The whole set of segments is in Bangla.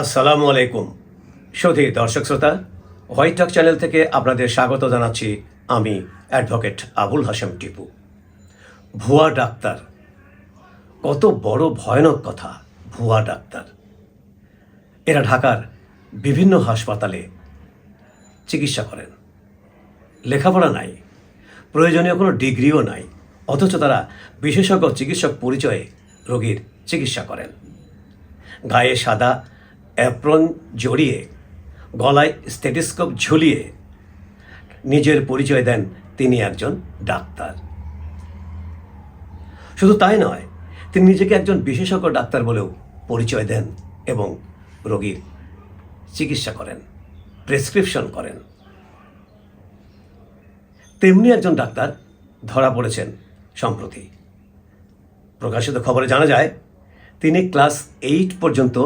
আসসালামু আলাইকুম। সুধী দর্শক শ্রোতা হোয়াইট টক চ্যানেল থেকে আপনাদের স্বাগত জানাচ্ছি আমি অ্যাডভোকেট আবুল হাসেম টিপু। ভুয়া ডাক্তার। কত বড় ভয়ানক কথা, ভুয়া ডাক্তার। এরা ঢাকার বিভিন্ন হাসপাতালে চিকিৎসা করেন। লেখাপড়া নাই, প্রয়োজনীয় কোনো ডিগ্রিও নাই, অথচ তারা বিশেষজ্ঞ চিকিৎসক পরিচয়ে রোগীর চিকিৎসা করেন। গায়ে সাদা অ্যাপ্রন জড়িয়ে, গলায় স্টেটিস্কোপ ঝুলিয়ে নিজের পরিচয় দেন তিনি একজন ডাক্তার। শুধু তাই নয়, তিনি নিজেকে একজন বিশেষজ্ঞ ডাক্তার বলেও পরিচয় দেন এবং রোগীর চিকিৎসা করেন, প্রেসক্রিপশন করেন। তেমনি একজন ডাক্তার ধরা পড়েছেন সম্প্রতি। প্রকাশিত খবরে জানা যায়, তিনি ক্লাস এইট পর্যন্ত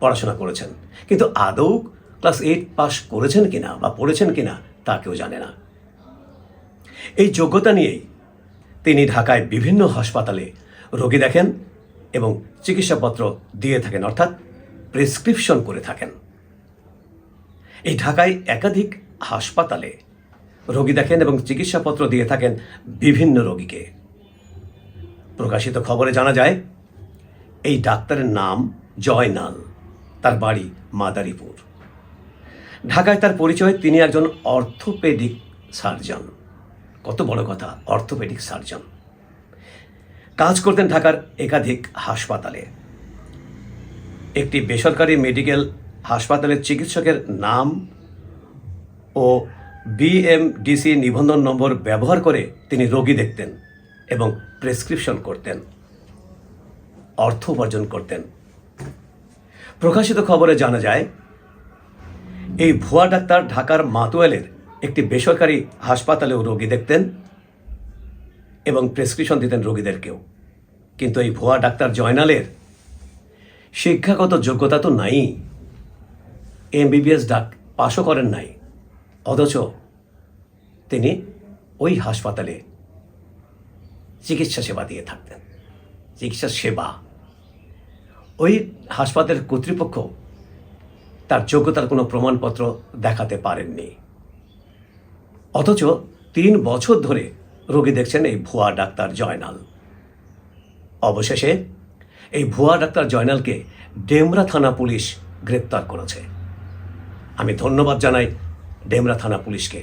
পড়াশোনা করেছেন। কিন্তু আদৌ ক্লাস এইট পাশ করেছেন কিনা বা পড়েছেন কিনা তা কেউ জানে না। এই যোগ্যতা নিয়েই তিনি ঢাকায় বিভিন্ন হাসপাতালে রোগী দেখেন এবং চিকিৎসাপত্র দিয়ে থাকেন, অর্থাৎ প্রেসক্রিপশন করে থাকেন। এই ঢাকায় একাধিক হাসপাতালে রোগী দেখেন এবং চিকিৎসাপত্র দিয়ে থাকেন বিভিন্ন রোগীকে। প্রকাশিত খবরে জানা যায়, এই ডাক্তারের নাম জয়নাল। তার বাড়ি মাদারীপুর। ঢাকায় তার পরিচয়, তিনি একজন অর্থোপেডিক সার্জন। কত বড় কথা, অর্থোপেডিক সার্জন। কাজ করতেন ঢাকার একাধিক হাসপাতালে। একটি বেসরকারি মেডিকেল হাসপাতালের চিকিৎসকের নাম ও বিএমডিসি নিবন্ধন নম্বর ব্যবহার করে তিনি রোগী দেখতেন এবং প্রেসক্রিপশন করতেন, অর্থ উপার্জন করতেন। প্রকাশিত খবরে জানা যায়, এই ভুয়া ডাক্তার ঢাকার মাতুয়ালের একটি বেসরকারি হাসপাতালেও রোগী দেখতেন এবং প্রেসক্রিপশন দিতেন রোগীদেরকেও। কিন্তু এই ভুয়া ডাক্তার জয়নালের শিক্ষাগত যোগ্যতা তো নাই, এমবিবিএস ডাক পাশও করেন নাই, অথচ তিনি ওই হাসপাতালে চিকিৎসা সেবা দিয়ে থাকতেন। চিকিৎসা সেবা ওই হাসপাতালের কর্তৃপক্ষ তার যোগ্যতার কোনো প্রমাণপত্র দেখাতে পারেননি। অথচ তিন বছর ধরে রোগী দেখছেন এই ভুয়া ডাক্তার জয়নাল। অবশেষে এই ভুয়া ডাক্তার জয়নালকে ডেমরা থানা পুলিশ গ্রেপ্তার করেছে। আমি ধন্যবাদ জানাই ডেমরা থানা পুলিশকে,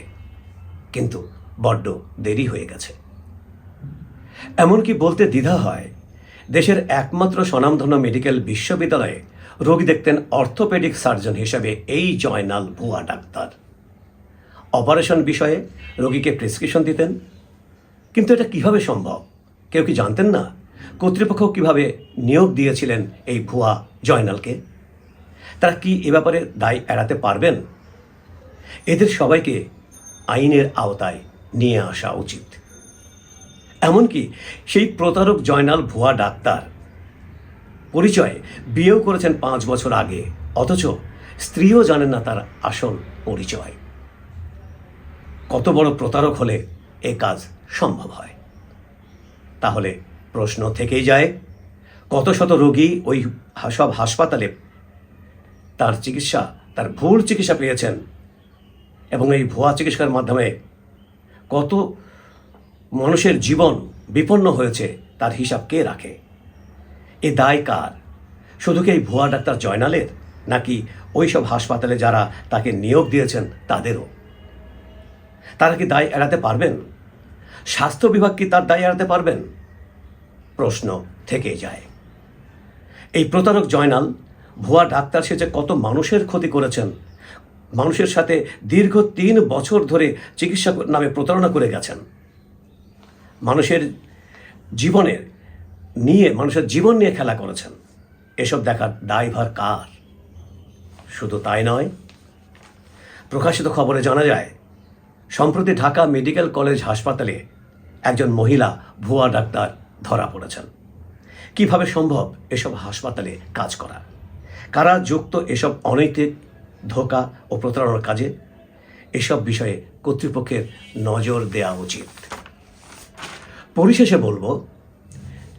কিন্তু বড্ড দেরি হয়ে গেছে। এমনকি বলতে দ্বিধা হয় দেশের একমাত্র স্বনামধন্য মেডিকেল বিশ্ববিদ্যালয়ে রোগী দেখতেন অর্থোপেডিক সার্জন হিসেবে এই জয়নাল ভুয়া ডাক্তার। অপারেশন বিষয়ে রোগীকে প্রেসক্রিপশন দিতেন। কিন্তু এটা কীভাবে সম্ভব? কেউ কি জানতেন না? কর্তৃপক্ষ কীভাবে নিয়োগ দিয়েছিলেন এই ভুয়া জয়নালকে? তারা কি এ ব্যাপারে দায় এড়াতে পারবেন? এদের সবাইকে আইনের আওতায় নিয়ে আসা উচিত। এমনকি সেই প্রতারক জয়নাল ভুয়া ডাক্তার। পরিচয়ে বিয়েও করেছেন পাঁচ বছর আগে, অথচ স্ত্রীও জানেন না তার আসল পরিচয়। কত বড় প্রতারক হলে এ কাজ সম্ভব হয়? তাহলে প্রশ্ন থেকেই যায়, কত শত রোগী ওই সব হাসপাতালে তার চিকিৎসা, তার ভুল চিকিৎসা পেয়েছেন এবং এই ভুয়া চিকিৎসার মাধ্যমে কত মানুষের জীবন বিপন্ন হয়েছে, তার হিসাব কে রাখে? এ দায় কার? শুধু কি এই ভুয়া ডাক্তার জয়নালের, নাকি ওই সব হাসপাতালে যারা তাকে নিয়োগ দিয়েছেন, তাদেরও? তারা কি দায় এড়াতে পারবেন? স্বাস্থ্য বিভাগ কি তার দায় এড়াতে পারবেন? প্রশ্ন থেকে যায়। এই প্রতারক জয়নাল, ভুয়া ডাক্তার সে যে কত মানুষের ক্ষতি করেছেন, মানুষের সাথে দীর্ঘ তিন বছর ধরে চিকিৎসা নামে প্রতারণা করে গেছেন। মানুষের জীবনের নিয়ে, মানুষের জীবন নিয়ে খেলা করেছেন। এসব দেখার দায়ভার কার? শুধু তাই নয়, প্রকাশিত খবরে জানা যায়, সম্প্রতি ঢাকা মেডিকেল কলেজ হাসপাতালে একজন মহিলা ভুয়া ডাক্তার ধরা পড়েছেন। কীভাবে সম্ভব এসব হাসপাতালে কাজ করা? কারা যুক্ত এসব অনৈতিক ধোকা ও প্রতারণার কাজে? এসব বিষয়ে কর্তৃপক্ষের নজর দেওয়া উচিত। পরিশেষে বলব,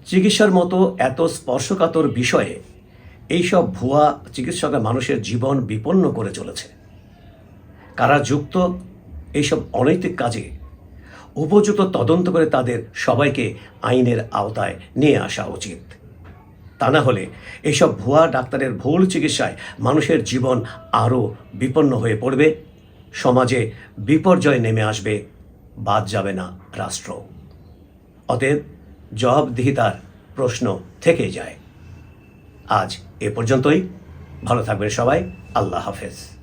চিকিৎসার মতো এত স্পর্শকাতর বিষয়ে এইসব ভুয়া চিকিৎসকরা মানুষের জীবন বিপন্ন করে চলেছে। কারা যুক্ত এইসব অনৈতিক কাজে উপযুক্ত তদন্ত করে তাদের সবাইকে আইনের আওতায় নিয়ে আসা উচিত। তা না হলে এইসব ভুয়া ডাক্তারের ভুল চিকিৎসায় মানুষের জীবন আরও বিপন্ন হয়ে পড়বে, সমাজে বিপর্যয় নেমে আসবে, বাদ যাবে না রাষ্ট্র। অতএব জবাবদিহিতার প্রশ্ন থেকে যায়। আজ এ পর্যন্তই। ভালো থাকবেন সবাই। আল্লাহ হাফেজ।